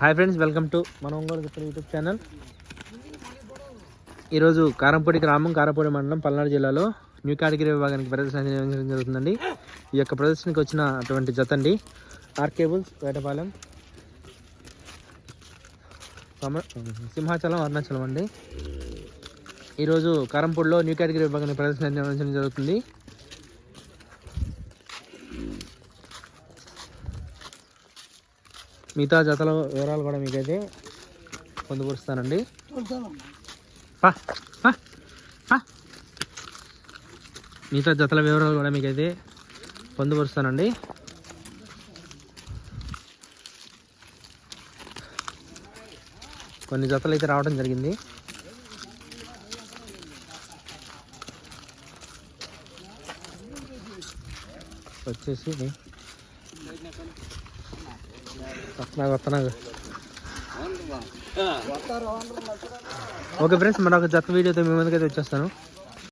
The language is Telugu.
హాయ్ ఫ్రెండ్స్ వెల్కమ్ టు మన ఒంగోలు గిత్తలు యూట్యూబ్ ఛానల్. ఈరోజు కారంపూడి గ్రామం కారంపూడి మండలం పల్నాడు జిల్లాలో న్యూ కేటగిరీ విభాగానికి ప్రదర్శన నిర్వహించడం జరుగుతుందండి. ఈ యొక్క ప్రదర్శనకి వచ్చిన అటువంటి జత అండి. ఆర్ కేబుల్స్ వేటపాలెం సింహాచలం అరుణాచలం అండి. ఈరోజు కారంపూడిలో న్యూ కేటగిరీ విభాగానికి ప్రదర్శన నిర్వహించడం జరుగుతుంది. మిగతా జతల వివరాలు కూడా మీకైతే పొందుపరుస్తానండి. మిగతా జతల వివరాలు కూడా మీకైతే పొందుపరుస్తానండి. కొన్ని జతలు అయితే రావడం జరిగింది. వచ్చేసి వస్తున్నా వస్తున్నా ఓకే ఫ్రెండ్స్ మరొక జత వీడియోతో మీ ముందుకైతే వచ్చేస్తాను.